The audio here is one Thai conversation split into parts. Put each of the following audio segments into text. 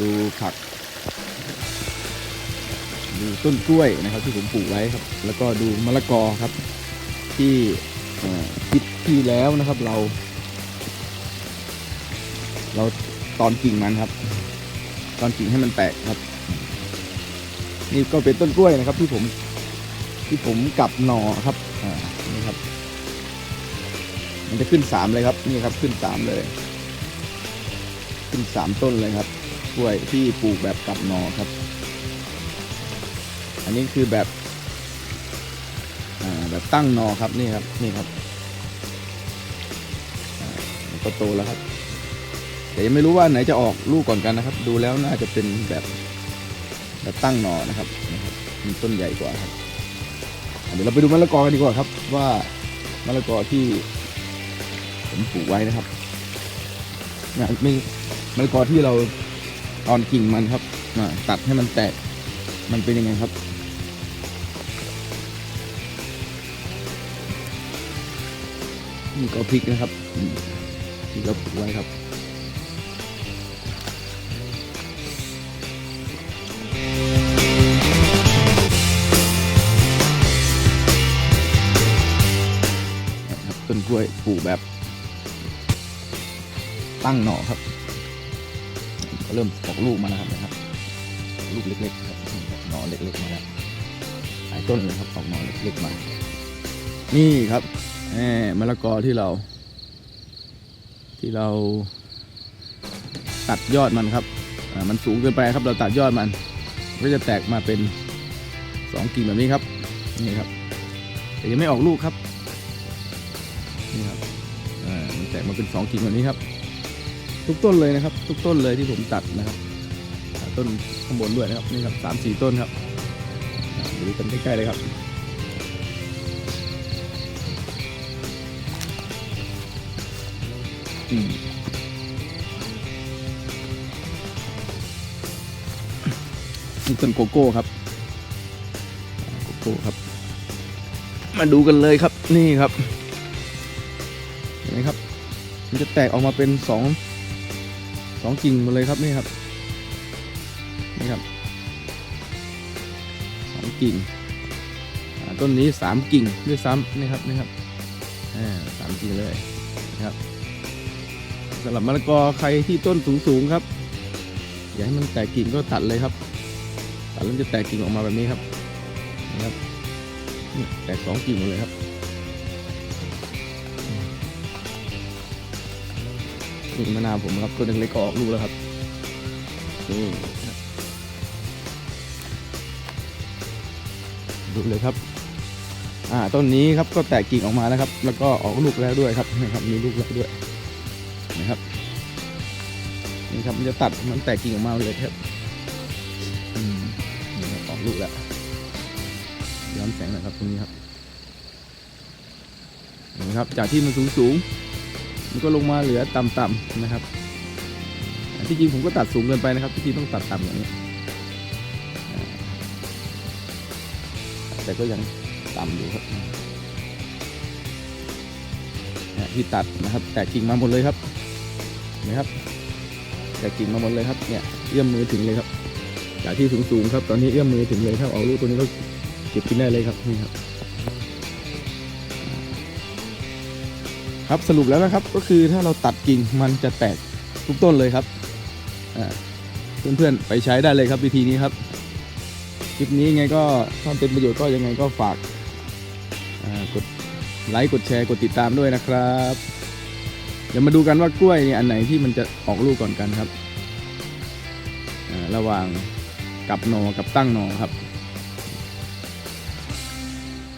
ดูผัก ดูต้นกล้วยนะครับที่ผมปลูกไว้ครับ แล้วก็ดูมะละกอครับ ที่เอ่อที่แล้วนะครับเรา เราตอนกิ่งมันครับ ตอนกิ่งให้มันแตกครับ นี่ก็เป็นต้นกล้วยนะครับ ที่ผมที่ผมกับหน่อครับอ่านี่ครับ มันจะขึ้นสามเลยครับ นี่ครับขึ้นสามเลย ขึ้นสามต้นเลยครับ ล้วยที่ปลูกแบบกับหนอครับ อันนี้คือแบบแบบตั้งหนอครับนี่ครับนี่ครับก็โตแล้วครับ แต่ยังไม่รู้ว่าไหนจะออกลูกก่อนกันนะครับ ดูแล้วน่าจะเป็นแบบแบบตั้งหนอนะครับนะครับมีต้นใหญ่กว่าครับเดี๋ยวเราไปดูมะละกอกันดีกว่าครับ ว่ามะละกอที่ผมปลูกไว้นะครับเนี่ยไม่มะละกอที่เรา ตอนกิ่งมันครับอ่าตัดให้มันแตก มันเป็นยังไงครับ นี่ก็พริกนะครับอืมที่เราปลูกไว้ครับครับต้นกล้วยปลูกแบบตั้งหน่อครับ ก็เริ่มออกลูกมาแล้วครับนะครับ ลูกเล็กๆครับหน่อเล็กๆมาแล้วหลายต้นเลยครับออกหน่อเล็กๆมา นี่ครับแหมมะละกอที่เรา ที่เราตัดยอดมันครับมันสูงเกินไปครับ เราตัดยอดมัน ก็จะแตกมาเป็นสองกิ่งแบบนี้ครับ นี่ครับ แต่ยังไม่ออกลูกครับ นี่ครับมันแตกมาเป็นสองกิ่งแบบนี้ครับ ทุกต้นเลยนะครับ ทุกต้นเลยที่ผมตัดนะครับ ต้นข้างบนด้วยนะครับนี่ครับสามสี่ต้นครับอ่าดูกันใกล้ๆเลยครับอืมนี่ต้นโกโก้ครับโกโก้ครับ มาดูกันเลยครับนี่ครับเห็นไหมครับ มันจะแตกออกมาเป็นสอง สองกิ่งหมดเลยครับนี่ครับนี่ครับสองกิ่งต้นนี้สามกิ่งด้วยซ้ำนี่ครับนี่ครับอ่าสามกิ่งเลยนะครับสำหรับมะละกอใครที่ต้นสูงๆครับ อย่าให้มันแตกกิ่งก็ตัดเลยครับตัดแล้วจะแตกกิ่งออกมาแบบนี้ครับนะครับแตกสองกิ่งหมดเลยครับ นี่มะนาวผมครับต้นเล็กๆก็ออกลูกแล้วครับนี่ดูเลยครับ อ่าต้นนี้ครับก็แตกกิ่งออกมาแล้วครับ แล้วก็ออกลูกแล้วด้วยครับนี่ครับมีลูกแล้วด้วยนะครับนี่ครับมันจะตัดมันแตกกิ่งออกมาเลยครับอืมมีออกลูกแล้วย้อนแสงหน่อยครับตรงนี้ครับนี่ครับจากที่มันสูงสูง มันก็ลงมาเหลือต่ำๆนะครับที่จริงผมก็ตัดสูงเกินไปนะครับที่จริงต้องตัดต่ำอย่างนี้ แต่ก็ยังต่ำอยู่ครับที่ตัดนะครับ แตกกิ่งมาหมดเลยครับนะครับ แต่กิ่งมาหมดเลยครับเนี่ยเอื้อมมือถึงเลยครับจากที่สูงๆครับ ตอนนี้เอื้อมมือถึงเลยถ้าออกลูกตัวนี้ก็เก็บกินได้เลยครับนี่ครับ ครับสรุปแล้วนะครับก็คือถ้าเราตัดกิ่งมันจะแตกทุกต้นเลยครับอ่าเพื่อนๆไปใช้ได้เลยครับวิธีนี้ครับคลิปนี้ไงก็ถ้าเป็นประโยชน์ก็ยังไงก็ฝากกดไลค์กดแชร์กดติดตามด้วยนะครับเดี๋ยวมาดูกันว่ากล้วยเนี่ยอันไหนที่มันจะออกลูกก่อนกันครับระหว่างกับหนอกับตั้งหนอครับ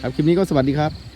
ครับคลิปนี้ก็สวัสดีครับ